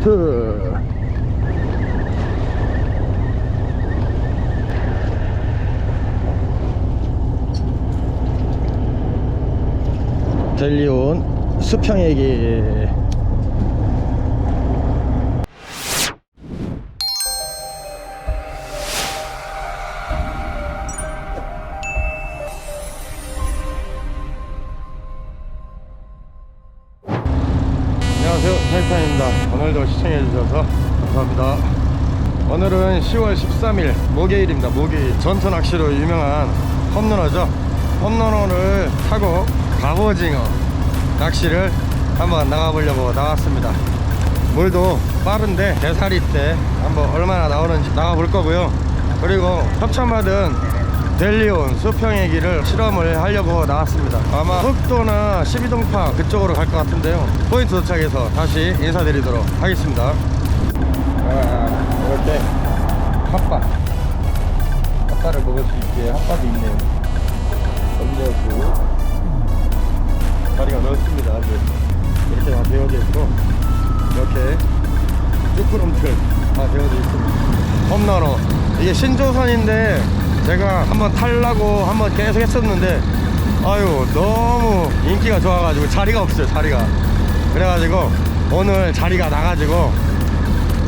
히트 델리온 수평얘기 오늘도 시청해주셔서 감사합니다. 오늘은 10월 13일 목요일입니다. 목요일. 전투 낚시로 유명한 험run어죠? 험run어를 타고 갑오징어 낚시를 한번 나가보려고 나왔습니다. 물도 빠른데 대사리 때 한번 얼마나 나오는지 나가볼 거고요. 그리고 협찬받은 델리온 수평얘기를 실험을 하려고 나왔습니다. 아마 흑도나 12동파 그쪽으로 갈 것 같은데요. 포인트 도착해서 다시 인사드리도록 하겠습니다. 아, 이렇게 핫바. 핫바를 먹을 수 있게 핫바도 있네요. 음료수 자리가 넓습니다 아주. 이렇게 다 되어져 있고 이렇게 쭈꾸름들 다 되어져 있습니다. 험나로 이게 신조선인데 제가 한번 탈라고 한번 계속 했었는데 아유 너무 인기가 좋아가지고 자리가 없어요 자리가. 그래가지고 오늘 자리가 나가지고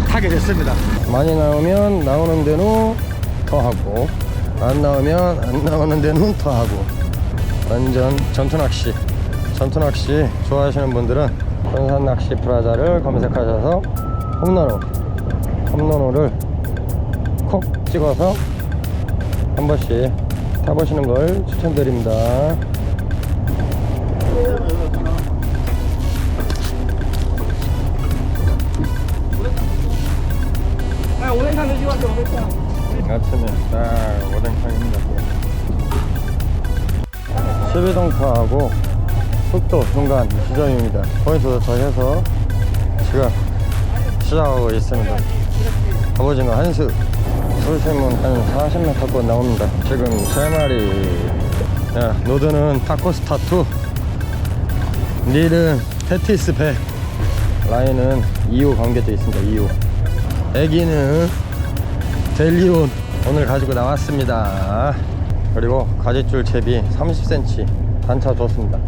타게 됐습니다. 많이 나오면 나오는 데는 더 하고 안 나오면 안 나오는 데는 더 하고. 완전 전투낚시. 전투낚시 좋아하시는 분들은 군산낚시 프라자를 검색하셔서 홈런호 홈런호를 콕 찍어서 한 번씩 타보시는 걸 추천드립니다. 아침에 딱 오뎅탕입니다. 12동파하고 흑도 중간 지점입니다. 포인트 도착해서 지금 시작하고 있습니다. 갑오징어 한수 수심은 한 40m 권 나옵니다. 지금 3마리. 야, 노드는 타코스타2 릴은 테티스 100 라인은 2호 관계되어 있습니다 2호 애기는 델리온 오늘 가지고 나왔습니다. 그리고 가지줄 채비 30cm 단차 줬습니다.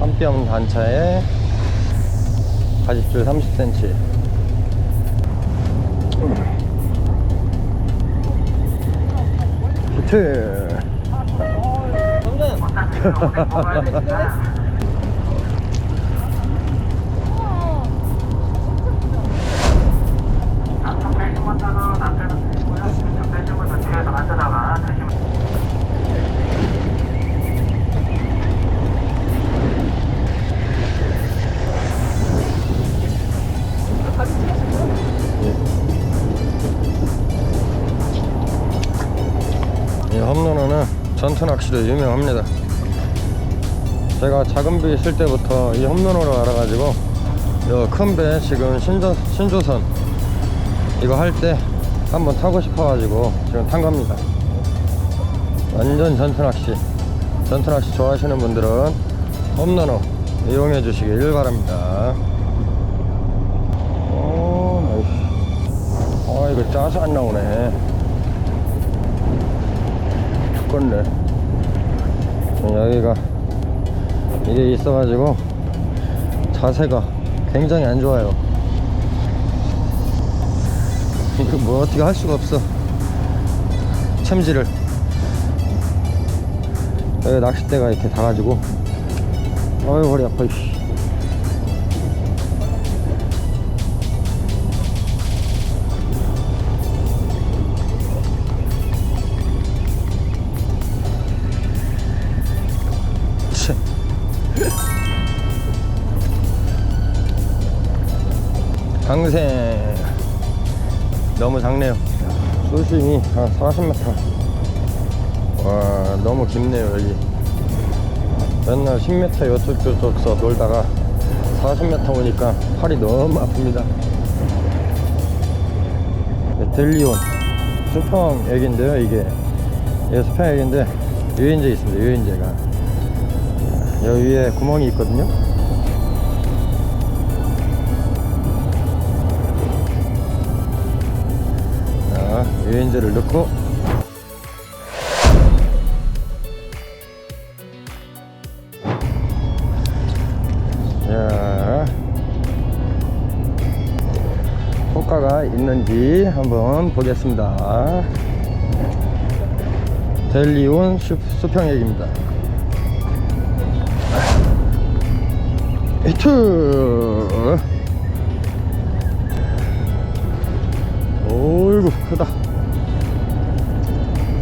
한 뼘 단차에 가지줄 30cm 히트 전투 낚시로 유명합니다. 제가 작은 배 있을 때부터 이 험run어를 알아가지고 큰배 지금 신조, 신조선 이거 할 때 한번 타고 싶어가지고 지금 탄 겁니다. 완전 전투 낚시. 전투 낚시 좋아하시는 분들은 험run어 이용해 주시길 바랍니다. 오. 아, 이거 짜서 안 나오네. 죽겠네. 여기가 이게 있어가지고 자세가 굉장히 안 좋아요. 이거 뭐 어떻게 할 수가 없어. 챔질을 여기 낚싯대가 이렇게 닿아가지고. 어이 허리 아파 이씨 맨날 10m 요쪽저쪽서 놀다가 40m 오니까 팔이 너무 아픕니다. 네, 델리온 수평 액인데요 이게. 예, 스파옹 애기인데 유인제 있습니다 유인제가. 여기 위에 구멍이 있거든요. 유인제를 넣고 있는지 한번 보겠습니다. 델리온 수, 수평액입니다. 히트 어이구 크다.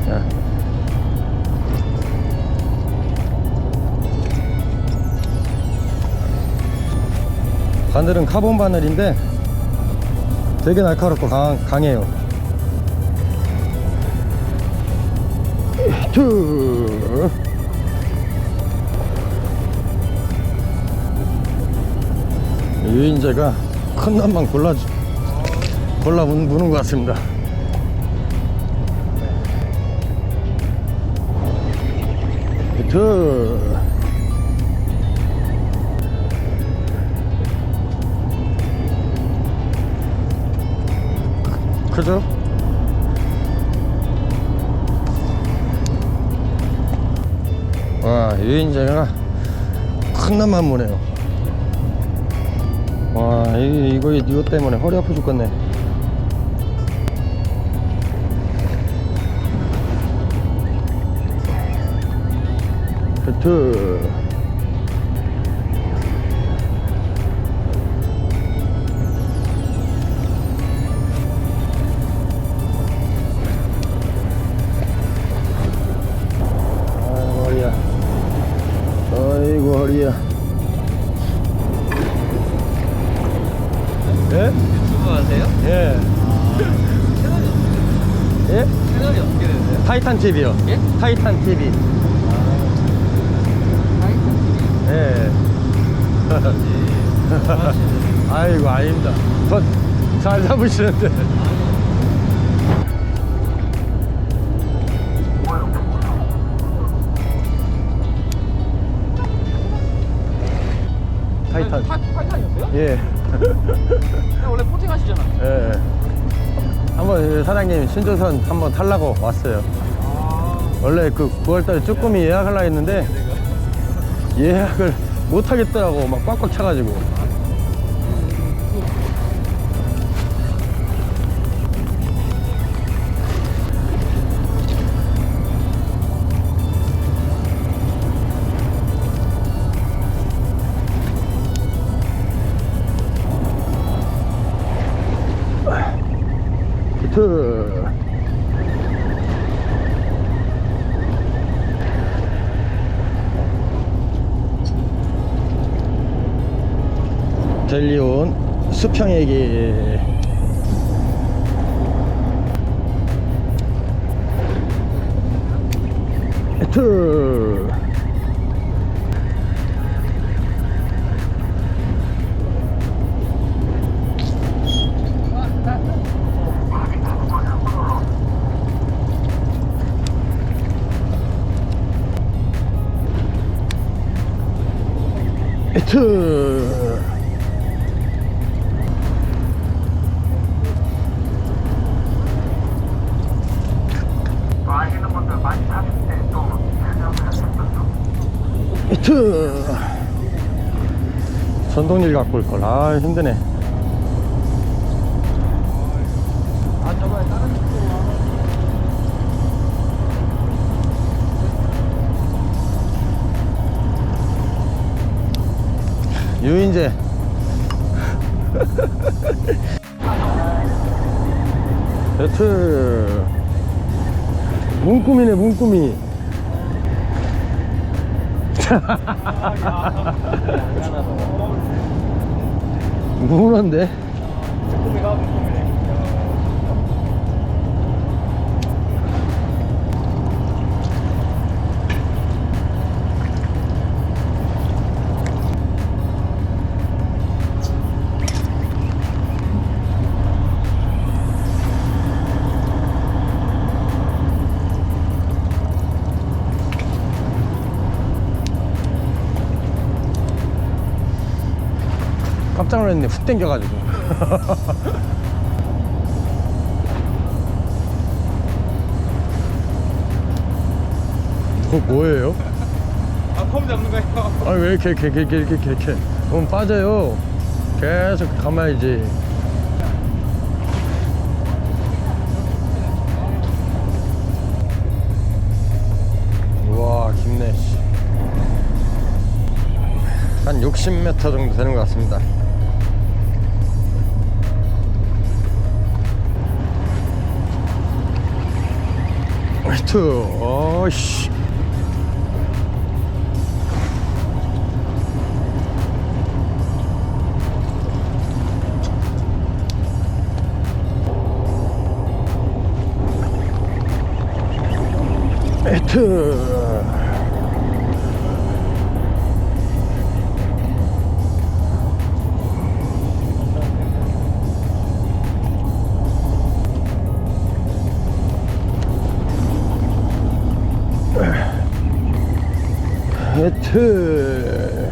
자. 바늘은 카본 바늘인데 되게 날카롭고 강, 강해요. 히트 유인제가 큰 놈만 골라 골라 문- 무는 것 같습니다. 히 트 크죠? 와 유인제가 큰 놈만 무네요. 와 이거, 이거 이거 때문에 허리 아파 죽겠네 히트 타이탄 TV요. 예? 타이탄 TV. 예. 아이고 아닙니다. 더잘 잡으시는데. 타이탄. 타, 타이탄이었어요? 예. 원래 포팅 하시잖아요. 예. 한번 사장님 신조선 한번 타려고 왔어요. 아, 원래 그 9월달에 쭈꾸미 예약하려 했는데 예약을 못 하겠더라고. 막 꽉꽉 차가지고 델리온 수평액이 히트 히트 갖고 올걸. 아 힘드네. 아 친구 유인제 히트 문구미네 문구미 무난데 깜짝 놀랐는데 훅 땡겨가지고. 그거 뭐예요? 아폼 잡는 거예요. 아니 왜 이렇게 이렇게 이렇게 이렇게 이렇게 이렇게. 그럼 빠져요. 계속 감아야지. 우와 깊네 한 60m 정도 되는 것 같습니다. 화이트 어이씨 에 트 에트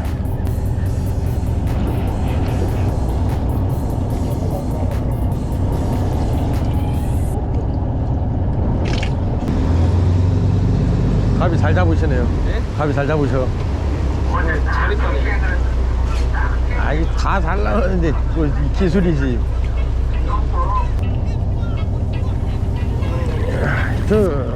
갑이 잘 잡으시네요. 네? 갑이 잘 잡으셔. 잘했다네. 아이 다잘 나오는데 그거 기술이지. 저 헤트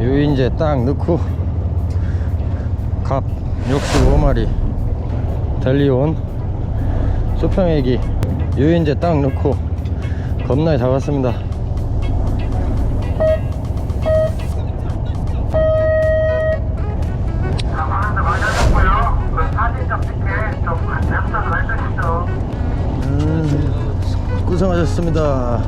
유인제 딱 넣고 갑 65마리 델리온 수평애기 유인제 딱 넣고 겁나게 잡았습니다. 음, 고생하셨습니다.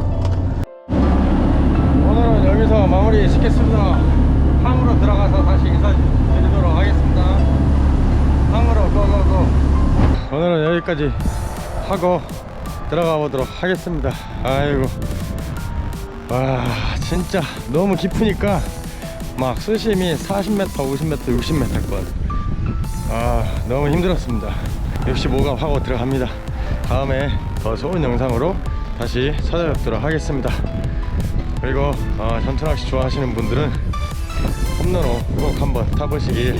오늘은 여기서 마무리 짓겠습니다. 항으로 들어가서 다시 인사 드리도록 하겠습니다. 항으로 고고고. 오늘은 여기까지 하고 들어가 보도록 하겠습니다. 아이고. 와, 진짜 너무 깊으니까 막 수심이 40m, 50m, 60m 건. 아 너무 힘들었습니다 65가 하고 들어갑니다 다음에 더 좋은 영상으로 다시 찾아뵙도록 하겠습니다 그리고 어, 전투낚시 좋아하시는 분들은 홈런호 꼭 한번 타보시길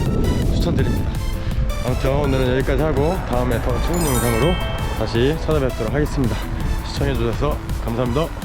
추천드립니다. 아무튼 오늘은 여기까지 하고 다음에 더 좋은 영상으로 다시 찾아뵙도록 하겠습니다. 시청해주셔서 감사합니다